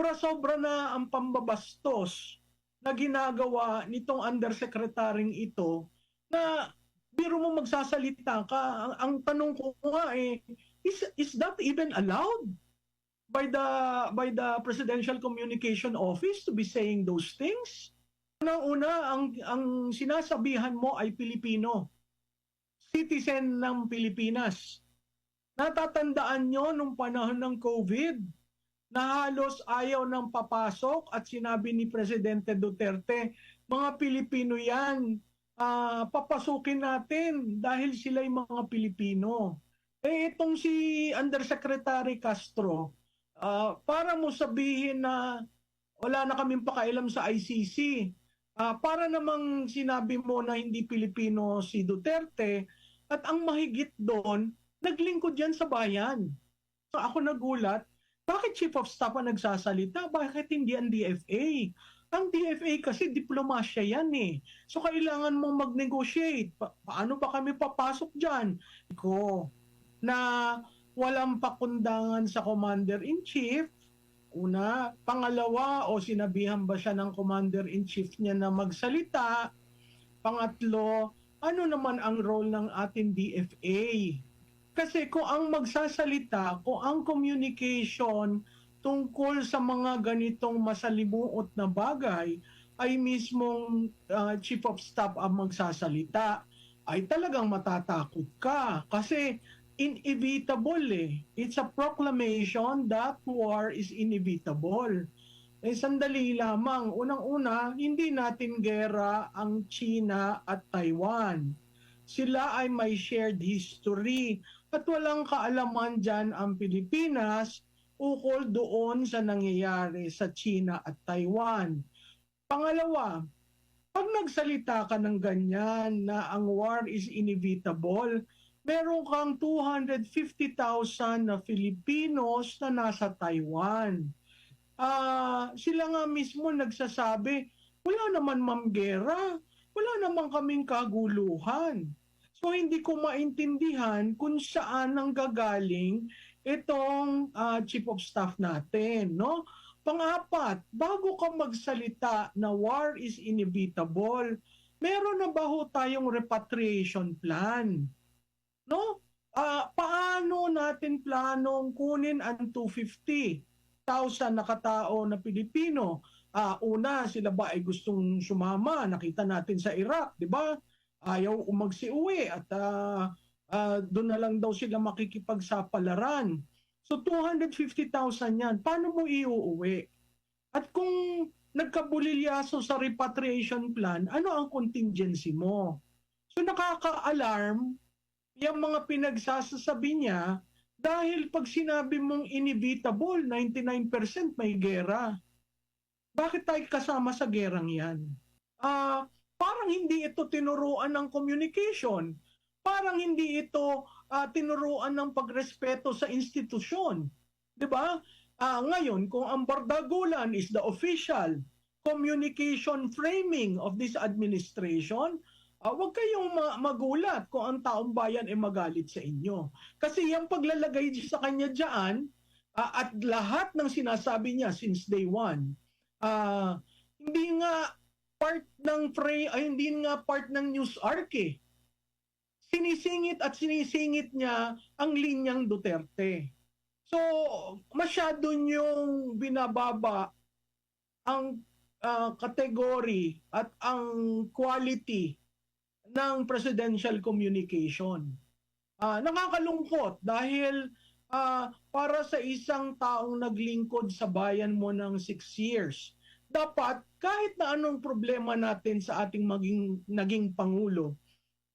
sobra-sobra na ang pambabastos na ginagawa nitong undersecretarying ito na biro mo magsasalita ka. Ang, ang tanong ko nga eh, is, is that even allowed by the by the Presidential Communication Office to be saying those things? Una-una, ang, ang sinasabihan mo ay Pilipino. Citizen ng Pilipinas. Natatandaan nyo nung panahon ng COVID na halos ayaw ng papasok at sinabi ni Presidente Duterte, mga Pilipino yan, ah, papasukin natin dahil sila'y mga Pilipino. Eh itong si Undersecretary Castro, ah, para mo sabihin na wala na kaming pakailam sa ICC, ah, para namang sinabi mo na hindi Pilipino si Duterte, at ang mahigit doon, naglingkod yan sa bayan. So ako nagulat, bakit Chief of Staff ang nagsasalita? Bakit hindi ang DFA? Ang DFA kasi diplomasya yan eh. So kailangan mong mag-negotiate. Pa- paano ba kami papasok dyan? Ko, na walang pakundangan sa Commander-in-Chief, una. Pangalawa, o sinabihan ba siya ng Commander-in-Chief niya na magsalita? Pangatlo, ano naman ang role ng ating DFA? Kasi kung ang magsasalita, kung ang communication tungkol sa mga ganitong masalimuot na bagay ay mismong uh, chief of staff ang magsasalita, ay talagang matatakot ka. Kasi inevitable eh. It's a proclamation that war is inevitable. Eh, sandali lamang. Unang-una, hindi natin gera ang China at Taiwan. Sila ay may shared history at walang kaalaman dyan ang Pilipinas ukol doon sa nangyayari sa China at Taiwan. Pangalawa, pag nagsalita ka ng ganyan na ang war is inevitable, meron kang 250,000 na Filipinos na nasa Taiwan ah sila nga mismo nagsasabi, wala naman mamgera, wala naman kaming kaguluhan. So hindi ko maintindihan kung saan ang gagaling itong ah, chief of staff natin, no? Pangapat, bago ka magsalita na war is inevitable, meron na ba ho tayong repatriation plan? No? Ah, paano natin planong kunin ang 250? 1,000 na katao na Pilipino. Ah, una, sila ba ay gustong sumama? Nakita natin sa Iraq, di ba? Ayaw umagsiuwi at ah, ah, doon na lang daw sila makikipagsapalaran. So 250,000 yan. Paano mo iuuwi? At kung nagkabulilyaso sa repatriation plan, ano ang contingency mo? So nakaka-alarm yung mga pinagsasasabi niya dahil pag sinabi mong inevitable, 99% may gera. Bakit tayo kasama sa gerang yan? Ah, parang hindi ito tinuruan ng communication. Parang hindi ito ah, tinuruan ng pagrespeto sa institusyon. 'Di ba? Ah, ngayon, kung ang Bardagulan is the official communication framing of this administration, Ah, huwag kayong ma- magulat kung ang taong bayan ay magalit sa inyo. Kasi yung paglalagay sa kanya diyan ah, at lahat ng sinasabi niya since day one, ah, hindi nga part ng fray, ay hindi nga part ng news arc eh. Sinisingit at sinisingit niya ang linyang Duterte. So, masyado niyong binababa ang ah, kategory at ang quality ng presidential communication. Ah, nakakalungkot dahil ah, para sa isang taong naglingkod sa bayan mo ng six years, dapat kahit na anong problema natin sa ating maging, naging Pangulo,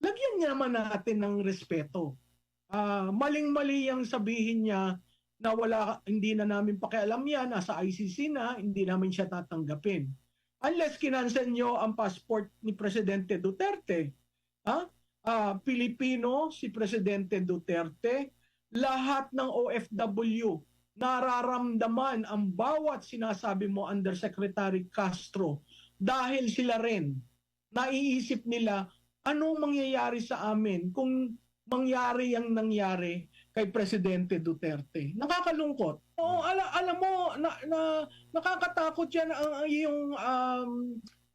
lagyan naman natin ng respeto. Ah, maling-mali ang sabihin niya na wala hindi na namin pakialam yan, nasa ICC na, hindi namin siya tatanggapin. Unless kinansel niyo ang passport ni Presidente Duterte, ha? Ah, Pilipino si Presidente Duterte, lahat ng OFW nararamdaman ang bawat sinasabi mo Undersecretary Castro dahil sila rin naiisip nila anong mangyayari sa amin kung mangyari ang nangyari kay Presidente Duterte. Nakakalungkot. Oo, ala, alam mo, na, na, nakakatakot yan ang yung, um,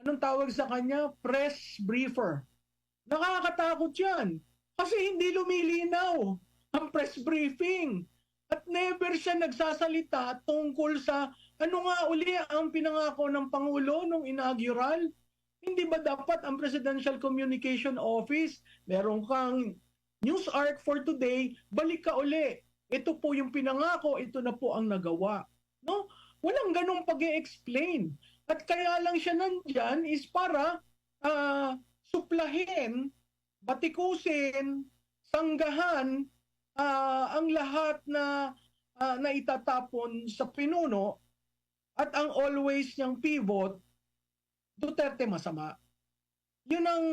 anong tawag sa kanya? Press briefer. Nakakatakot yan. Kasi hindi lumilinaw ang press briefing. At never siya nagsasalita tungkol sa ano nga uli ang pinangako ng Pangulo nung inaugural. Hindi ba dapat ang Presidential Communication Office, meron kang news arc for today, balik ka uli. Ito po yung pinangako, ito na po ang nagawa. No? Walang ganong pag explain At kaya lang siya nandyan is para ah, suplahin, batikusin, sanggahan ah, ang lahat na ah, na itatapon sa pinuno at ang always niyang pivot Duterte masama. Yun ang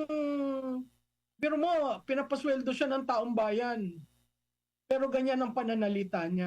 pero mo pinapasweldo siya ng taong bayan. Pero ganyan ang pananalita niya.